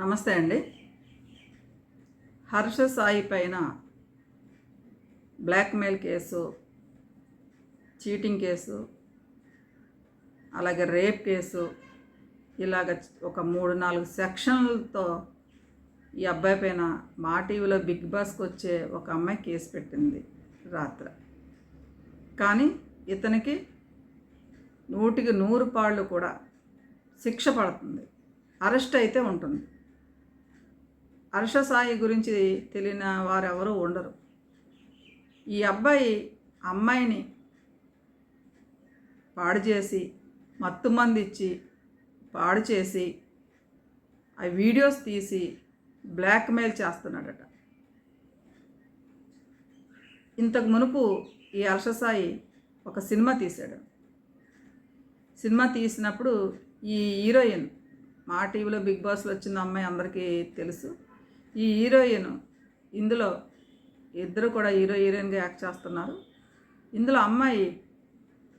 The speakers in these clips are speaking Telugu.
నమస్తే అండి. హర్ష సాయి పైన బ్లాక్మెయిల్ కేసు చీటింగ్ కేసు అలాగే రేప్ కేసు ఇలాగ ఒక మూడు నాలుగు సెక్షన్లతో ఈ అబ్బాయి పైన మా టీవీలో బిగ్ బాస్కి వచ్చే ఒక అమ్మాయి కేసు పెట్టింది రాత్రి. కానీ ఇతనికి నూటికి నూరు పాళ్ళు కూడా శిక్ష పడుతుంది. అరెస్ట్ అయితే ఉంటుంది. హర్ష సాయి గురించి తెలియని వారెవరూ ఉండరు. ఈ అబ్బాయి అమ్మాయిని పాడు చేసి మత్తు మంది ఇచ్చి పాడు చేసి ఆ వీడియోస్ తీసి బ్లాక్మెయిల్ చేస్తున్నాడట. ఇంతకు మునుపు ఈ హర్షసాయి ఒక సినిమా తీశాడు. సినిమా తీసినప్పుడు ఈ హీరోయిన్ మా టీవీలో బిగ్ బాస్లో వచ్చిన అమ్మాయి అందరికీ తెలుసు. ఈ హీరోయిన్ ఇందులో ఇద్దరు కూడా హీరో హీరోయిన్గా యాక్ట్ చేస్తున్నారు. ఇందులో అమ్మాయి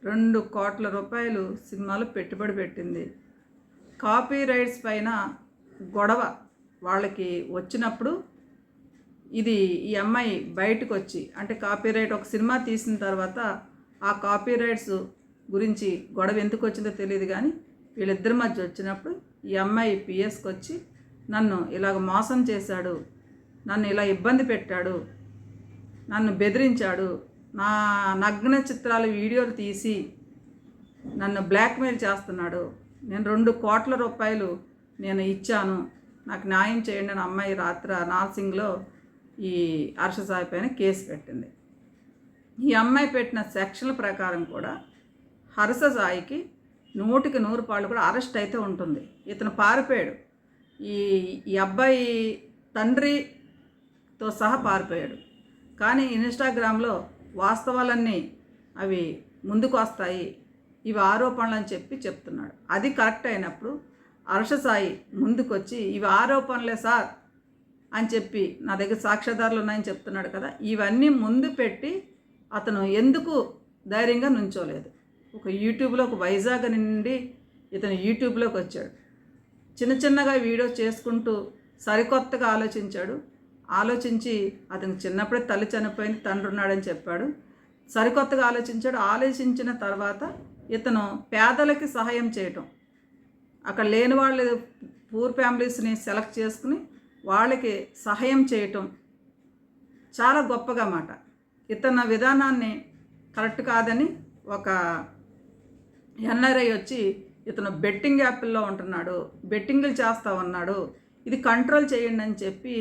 రెండు కోట్ల రూపాయలు సినిమాలో పెట్టుబడి పెట్టింది. కాపీ రైట్స్ పైన గొడవ వాళ్ళకి వచ్చినప్పుడు ఇది ఈ అమ్మాయి బయటకు వచ్చి అంటే కాపీ రైట్ ఒక సినిమా తీసిన తర్వాత ఆ కాపీ రైట్స్ గురించి గొడవ ఎందుకు వచ్చిందో తెలియదు కానీ వీళ్ళిద్దరి మధ్య వచ్చినప్పుడు ఈ అమ్మాయి పిఎస్కి వచ్చి నన్ను ఇలాగ మోసం చేశాడు నన్ను ఇలా ఇబ్బంది పెట్టాడు నన్ను బెదిరించాడు నా నగ్న చిత్రాలు వీడియోలు తీసి నన్ను బ్లాక్మెయిల్ చేస్తున్నాడు. నేను రెండు కోట్ల రూపాయలు నేను ఇచ్చాను. నాకు న్యాయం చేయండి అని అమ్మాయి రాత్రి నార్సింగ్లో ఈ హర్షసాయి పైన కేసు పెట్టింది. ఈ అమ్మాయి పెట్టిన సెక్షన్ల ప్రకారం కూడా హర్ష సాయికి నూటికి నూరు పాళ్ళు కూడా అరెస్ట్ అయితే ఉంటుంది. ఇతను పారిపోయాడు. ఈ ఈ అబ్బాయి తండ్రితో సహా పారిపోయాడు. కానీ ఇన్స్టాగ్రామ్లో వాస్తవాలన్నీ అవి ముందుకు వస్తాయి ఇవి ఆరోపణలు అని చెప్పి చెప్తున్నాడు. అది కరెక్ట్ అయినప్పుడు అర్షసాయి ముందుకొచ్చి ఇవి ఆరోపణలే సార్ అని చెప్పి నా దగ్గర సాక్ష్యాధారాలు ఉన్నాయని చెప్తున్నాడు కదా ఇవన్నీ ముందు పెట్టి అతను ఎందుకు ధైర్యంగా నుంచోలేదు? ఒక యూట్యూబ్లో ఒక వైజాగ్ నుండి ఇతను యూట్యూబ్లోకి వచ్చాడు. చిన్న చిన్నగా వీడియో చేసుకుంటూ సరికొత్తగా ఆలోచించాడు. ఆలోచించి అతను చిన్నప్పుడే తల్లి చనిపోయింది తండ్రి ఉన్నాడని చెప్పాడు. సరికొత్తగా ఆలోచించాడు. ఆలోచించిన తర్వాత ఇతను పేదలకి సహాయం చేయటం. అక్కడ లేని వాళ్ళు పూర్ ఫ్యామిలీస్ని సెలెక్ట్ చేసుకుని వాళ్ళకి సహాయం చేయటం చాలా గొప్పగా మాట ఇతన విధానాన్ని కరెక్ట్ కాదని ఒక ఎన్ఆర్ఐ వచ్చి ఇతను బెట్టింగ్ యాప్ల్లో ఉంటున్నాడు బెట్టింగ్లు చేస్తా ఉన్నాడు ఇది కంట్రోల్ చేయండి అని చెప్పి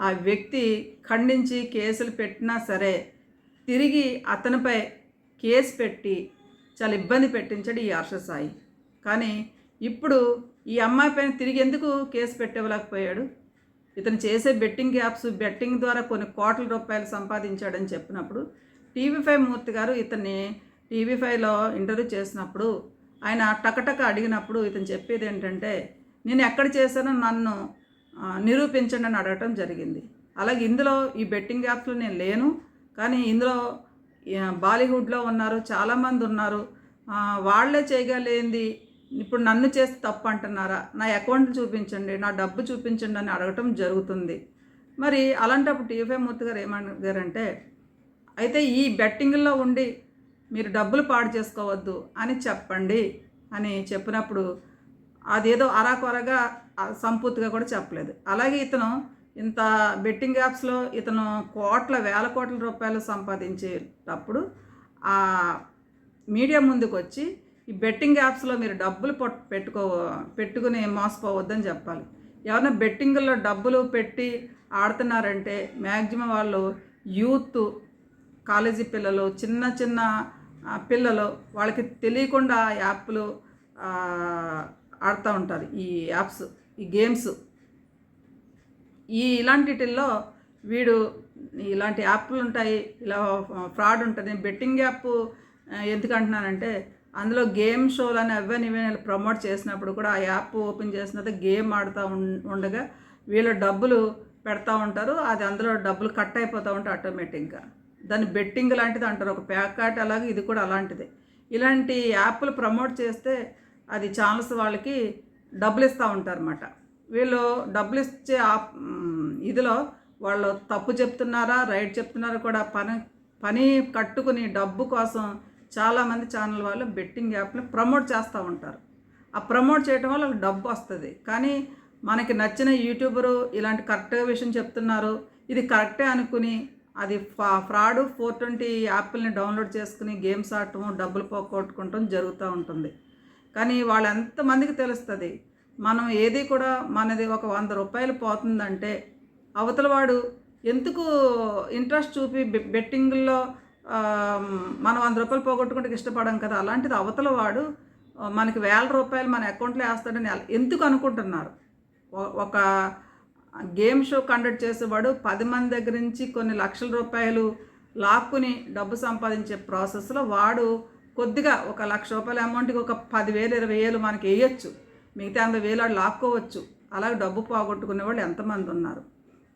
ఆ వ్యక్తి ఖండించి కేసులు పెట్టినా సరే తిరిగి అతనిపై కేసు పెట్టి చాలా ఇబ్బంది పెట్టించాడు ఈ హర్షసాయి కానీ ఇప్పుడు ఈ అమ్మాయి పైన తిరిగి ఎందుకు కేసు పెట్టేవలేకపోయాడు ఇతను చేసే బెట్టింగ్ యాప్స్ బెట్టింగ్ ద్వారా కొన్ని కోట్ల రూపాయలు సంపాదించాడని చెప్పినప్పుడు టీవీ ఫైవ్ మూర్తి గారు ఇతన్ని టీవీ ఫైవ్లో ఇంటర్వ్యూ చేసినప్పుడు ఆయన టకటక అడిగినప్పుడు ఇతను చెప్పేది ఏంటంటే నేను ఎక్కడ చేశానో నన్ను నిరూపించండి అని అడగటం జరిగింది. అలాగే ఇందులో ఈ బెట్టింగ్ యాప్స్లో నేను లేను కానీ ఇందులో బాలీవుడ్లో ఉన్నారు చాలామంది ఉన్నారు. వాళ్ళే వాళ్ళే చేయగలేంది ఇప్పుడు నన్ను చేసి తప్పు అంటున్నారా? నా అకౌంట్ చూపించండి నా డబ్బు చూపించండి అని అడగటం జరుగుతుంది. మరి అలాంటప్పుడు టీవీ మూర్తి గారు ఏమడిగారంటే అయితే ఈ బెట్టింగ్లో ఉండి మీరు డబ్బులు పాడు చేసుకోవద్దు అని చెప్పండి అని చెప్పినప్పుడు అదేదో అరాకొరగా సంపూర్తిగా కూడా చెప్పలేదు. అలాగే ఇతను ఇంత బెట్టింగ్ యాప్స్లో ఇతను కోట్ల వేల కోట్ల రూపాయలు సంపాదించేటప్పుడు ఆ మీడియా ముందుకు వచ్చి ఈ బెట్టింగ్ యాప్స్లో మీరు డబ్బులు పొట్ పెట్టుకో పెట్టుకుని మోసపోవద్దని చెప్పాలి. ఎవరైనా బెట్టింగ్లో డబ్బులు పెట్టి ఆడుతున్నారంటే మ్యాక్సిమం వాళ్ళు యూత్ కాలేజీ పిల్లలు చిన్న చిన్న పిల్లలు వాళ్ళకి తెలియకుండా యాప్లు ఆడుతూ ఉంటారు. ఈ యాప్స్ ఈ గేమ్స్. ఈ ఇలాంటిలో వీడు ఇలాంటి యాప్లు ఉంటాయి. ఇలా ఫ్రాడ్ ఉంటుంది. నేను బెట్టింగ్ యాప్ ఎందుకు అంటున్నానంటే అందులో గేమ్ షోలు అని అవన్నీ ఇవన్నీ ప్రమోట్ చేసినప్పుడు కూడా ఆ యాప్ ఓపెన్ చేసినది గేమ్ ఆడుతూ ఉండగా వీళ్ళు డబ్బులు పెడతా ఉంటారు. అది అందులో డబ్బులు కట్ అయిపోతూ ఉంటాయి ఆటోమేటిక్గా. దాన్ని బెట్టింగ్ లాంటిది అంటారు. ఒక ప్యాకాట్ అలాగే ఇది కూడా అలాంటిదే. ఇలాంటి యాప్లు ప్రమోట్ చేస్తే అది ఛానల్స్ వాళ్ళకి డబ్బులు ఇస్తూ ఉంటారన్నమాట. వీళ్ళు డబ్బులు ఇచ్చే ఆ ఇదిలో వాళ్ళు తప్పు చెప్తున్నారా రైట్ చెప్తున్నారా కూడా పని పని కట్టుకుని డబ్బు కోసం చాలామంది ఛానల్ వాళ్ళు బెట్టింగ్ యాప్ని ప్రమోట్ చేస్తూ ఉంటారు. ఆ ప్రమోట్ చేయడం వల్ల డబ్బు వస్తుంది. కానీ మనకి నచ్చిన యూట్యూబరు ఇలాంటి కరెక్ట్గా విషయం చెప్తున్నారు. ఇది కరెక్టే అనుకుని అది ఫా ఫ్రాడ్ ఫోర్ ట్వంటీ యాప్ని డౌన్లోడ్ చేసుకుని గేమ్స్ ఆడటం డబ్బులు పోగొట్టుకుంటాం జరుగుతూ ఉంటుంది. కానీ వాళ్ళు ఎంతమందికి తెలుస్తుంది? మనం ఏది కూడా మనది ఒక వంద రూపాయలు పోతుందంటే అవతల వాడు ఎందుకు ఇంట్రెస్ట్ చూపి బెట్టింగ్లో బెట్టింగుల్లో మనం వంద రూపాయలు పోగొట్టుకుంటే ఇష్టపడం కదా? అలాంటిది అవతల వాడు మనకి వేల రూపాయలు మన అకౌంట్లో వేస్తాడని ఎందుకు అనుకుంటున్నారు? ఒక గేమ్ షో కండక్ట్ చేసేవాడు పది మంది దగ్గర నుంచి కొన్ని లక్షల రూపాయలు లాక్కుని డబ్బు సంపాదించే ప్రాసెస్లో వాడు కొద్దిగా ఒక లక్ష రూపాయల అమౌంట్కి ఒక పదివేలు ఇరవై వేలు మనకి వేయచ్చు. మిగతా ఎనభై వేలు వాడు లాక్కోవచ్చు. అలాగే డబ్బు పోగొట్టుకునే వాళ్ళు ఎంతమంది ఉన్నారు.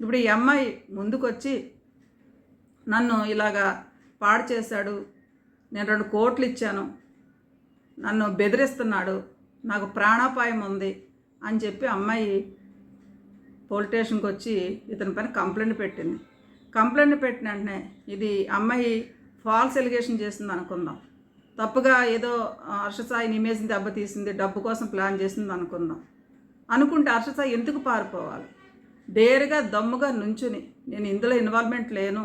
ఇప్పుడు ఈ అమ్మాయి ముందుకొచ్చి నన్ను ఇలాగా పాడు చేశాడు. నేను రెండు కోట్లు ఇచ్చాను. నన్ను బెదిరిస్తున్నాడు. నాకు ప్రాణాపాయం ఉంది అని చెప్పి అమ్మాయి పోలీస్ స్టేషన్కి వచ్చి ఇతని పైన కంప్లైంట్ పెట్టింది. కంప్లైంట్ పెట్టిన వెంటనే ఇది అమ్మాయి ఫాల్స్ ఎలిగేషన్ చేసింది అనుకుందాం. తప్పుగా ఏదో హర్షసాయిని ఇమేజ్ని దెబ్బతీసింది డబ్బు కోసం ప్లాన్ చేసింది అనుకుందాం. అనుకుంటే హర్షసాయి ఎందుకు పారిపోవాలి? డేర్గా దమ్ముగా నుంచుని నేను ఇందులో ఇన్వాల్వ్మెంట్ లేను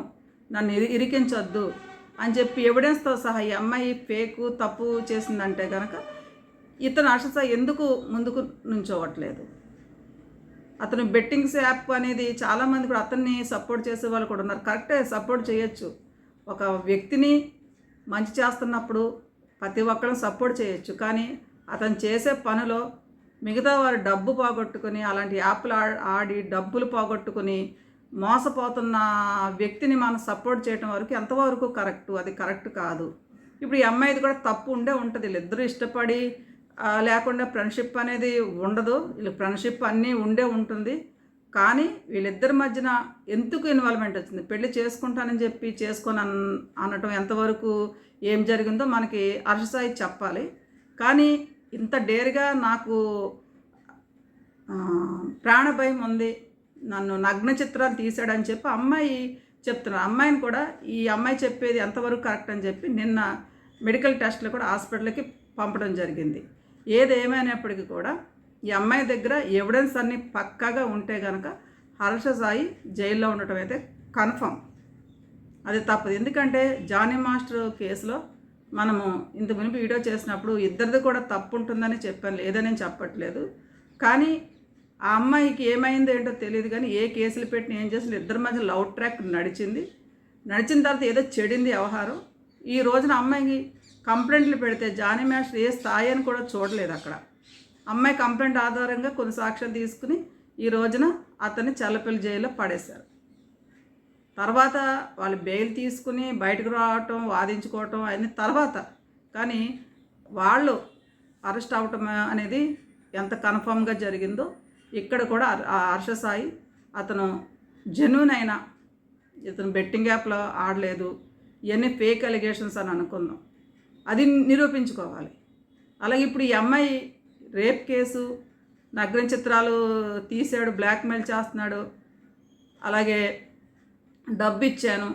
నన్ను ఇరి ఇరికించొద్దు అని చెప్పి ఎవిడెన్స్తో సహా ఈ అమ్మాయి ఫేకు తప్పు చేసిందంటే కనుక ఇతను హర్షసాయి ఎందుకు ముందుకు నుంచోవట్లేదు? అతను బెట్టింగ్స్ యాప్ అనేది చాలామంది కూడా అతన్ని సపోర్ట్ చేసే వాళ్ళు కూడా ఉన్నారు. కరెక్టే సపోర్ట్ చేయొచ్చు. ఒక వ్యక్తిని మంచి చేస్తున్నప్పుడు ప్రతి ఒక్కరిని సపోర్ట్ చేయొచ్చు. కానీ అతను చేసే పనిలో మిగతా వారు డబ్బు పోగొట్టుకుని అలాంటి యాప్లు ఆడి డబ్బులు పోగొట్టుకుని మోసపోతున్న వ్యక్తిని మనం సపోర్ట్ చేయడం వరకు ఎంతవరకు కరెక్ట్? అది కరెక్ట్ కాదు. ఇప్పుడు ఈ అమ్మాయిది కూడా తప్పు ఉండే ఉంటుంది. వీళ్ళిద్దరూ ఇష్టపడి లేకుండా ఫ్రెండ్షిప్ అనేది ఉండదు. వీళ్ళు ఫ్రెండ్షిప్ అన్నీ ఉండే ఉంటుంది. కానీ వీళ్ళిద్దరి మధ్యన ఎందుకు ఇన్వాల్వ్మెంట్ వచ్చింది? పెళ్ళి చేసుకుంటానని చెప్పి చేసుకొని అన్ అనటం ఎంతవరకు ఏం జరిగిందో మనకి అర్షసాయి చెప్పాలి. కానీ ఇంత డేర్గా నాకు ప్రాణభయం ఉంది. నన్ను నగ్న చిత్రాలు తీసాడని చెప్పి అమ్మాయి చెప్తున్నారు అమ్మాయిని కూడా ఈ అమ్మాయి చెప్పేది ఎంతవరకు కరెక్ట్ అని చెప్పి నిన్న మెడికల్ టెస్ట్లు కూడా హాస్పిటల్కి పంపడం జరిగింది. ఏది ఏమైనప్పటికీ కూడా ఈ అమ్మాయి దగ్గర ఎవిడెన్స్ అన్నీ పక్కాగా ఉంటే కనుక హర్ష సాయి జైల్లో ఉండటం అయితే కన్ఫర్మ్ అది తప్పదు. ఎందుకంటే జానీ మాస్టర్ కేసులో మనము ఇంత మునిపి వీడియో చేసినప్పుడు ఇద్దరిది కూడా తప్పు ఉంటుందని చెప్పాను. లేదని నేను చెప్పట్లేదు. కానీ ఆ అమ్మాయికి ఏమైందో ఏంటో తెలియదు కానీ ఏ కేసులు పెట్టిన ఏం చేసిన ఇద్దరి మధ్య లవ్ ట్రాక్ నడిచింది. నడిచిన తర్వాత ఏదో చెడింది వ్యవహారం. ఈ రోజున అమ్మాయికి కంప్లైంట్లు పెడితే జానీ మాస్టర్ ఏ స్థాయి అని కూడా చూడలేదు అక్కడ. అమ్మాయి కంప్లైంట్ ఆధారంగా కొన్ని సాక్ష్యాలు తీసుకుని ఈ రోజున అతన్ని చల్లపల్లి జైల్లో పడేశారు. తర్వాత వాళ్ళు బెయిల్ తీసుకుని బయటకు రావటం వాదించుకోవటం అన్ని తర్వాత. కానీ వాళ్ళు అరెస్ట్ అవ్వటం అనేది ఎంత కన్ఫామ్గా జరిగిందో ఇక్కడ కూడా హర్ష సాయి అతను జెన్యున్ అయిన ఇతను బెట్టింగ్ యాప్లో ఆడలేదు ఇవన్నీ ఫేక్ అలిగేషన్స్ అని అనుకుందాం. అది నిరూపించుకోవాలి. అలాగే ఇప్పుడు ఈ అమ్మాయి రేప్ కేసు నగ్న చిత్రాలు తీసాడు బ్లాక్మెయిల్ చేస్తున్నాడు అలాగే డబ్బు ఇచ్చాను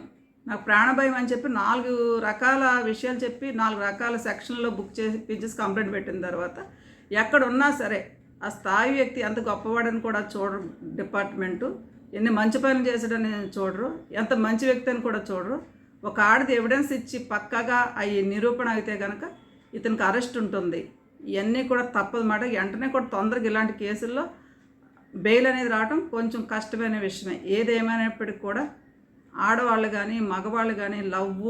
నాకు ప్రాణభయం అని చెప్పి నాలుగు రకాల విషయాలు చెప్పి నాలుగు రకాల సెక్షన్లో బుక్ చేసి పిచ్చేసి కంప్లైంట్ పెట్టిన తర్వాత ఎక్కడ ఉన్నా సరే ఆ స్థాయి వ్యక్తి ఎంత గొప్పవాడని కూడా చూడరు డిపార్ట్మెంటు. ఎన్ని మంచి పనులు చేసాడని చూడరు ఎంత మంచి వ్యక్తి అని కూడా చూడరు. ఒక ఆడది ఎవిడెన్స్ ఇచ్చి పక్కాగా అవి నిరూపణ అయితే కనుక ఇతనికి అరెస్ట్ ఉంటుంది. ఇవన్నీ కూడా తప్పదు మాట. వెంటనే కూడా తొందరగా ఇలాంటి కేసుల్లో బెయిల్ అనేది రావడం కొంచెం కష్టమైన విషయమే. ఏదేమైనప్పటికీ కూడా ఆడవాళ్ళు కానీ మగవాళ్ళు కానీ లవ్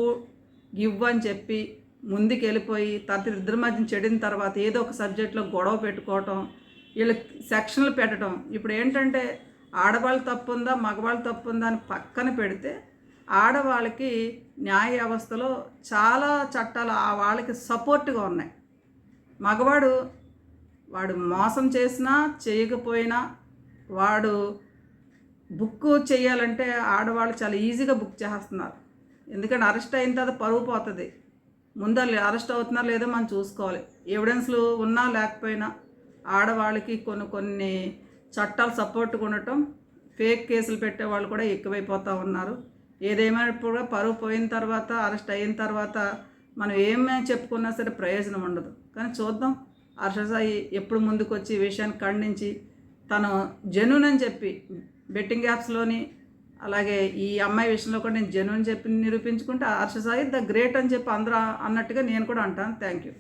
గివ్ అని చెప్పి ముందుకు వెళ్ళిపోయి తర్వాత ఇద్దరి మధ్య చెడిన తర్వాత ఏదో ఒక సబ్జెక్ట్లో గొడవ పెట్టుకోవటం వీళ్ళకి సెక్షన్లు పెట్టడం ఇప్పుడు ఏంటంటే ఆడవాళ్ళు తప్పు ఉందా మగవాళ్ళు తప్పు ఉందా అని పక్కన పెడితే ఆడవాళ్ళకి న్యాయ వ్యవస్థలో చాలా చట్టాలు ఆ వాళ్ళకి సపోర్ట్గా ఉన్నాయి. మగవాడు వాడు మోసం చేసినా చేయకపోయినా వాడు బుక్ చేయాలంటే ఆడవాళ్ళు చాలా ఈజీగా బుక్ చేస్తున్నారు. ఎందుకంటే అరెస్ట్ అయిన తర్వాత పరువు పోతుంది. ముందు అరెస్ట్ అవుతున్నారో లేదో మనం చూసుకోవాలి. ఎవిడెన్స్లు ఉన్నా లేకపోయినా ఆడవాళ్ళకి కొన్ని కొన్ని చట్టాలు సపోర్ట్గా ఉండటం ఫేక్ కేసులు పెట్టే వాళ్ళు కూడా ఎక్కువైపోతూ ఉన్నారు. ఏదేమైనప్పుడు పరువు పోయిన తర్వాత అరెస్ట్ అయిన తర్వాత మనం ఏమేమి చెప్పుకున్నా సరే ప్రయోజనం ఉండదు. కానీ చూద్దాం హర్షసాయి ఎప్పుడు ముందుకు వచ్చి విషయాన్ని ఖండించి తను జెన్యున్ అని చెప్పి బెట్టింగ్ యాప్స్లోని అలాగే ఈ అమ్మాయి విషయంలో కూడా నేను జెన్యున్ చెప్పి నిరూపించుకుంటే హర్షసాయి ద గ్రేట్ అని చెప్పి అందరూ అన్నట్టుగా నేను కూడా అంటాను. Thank you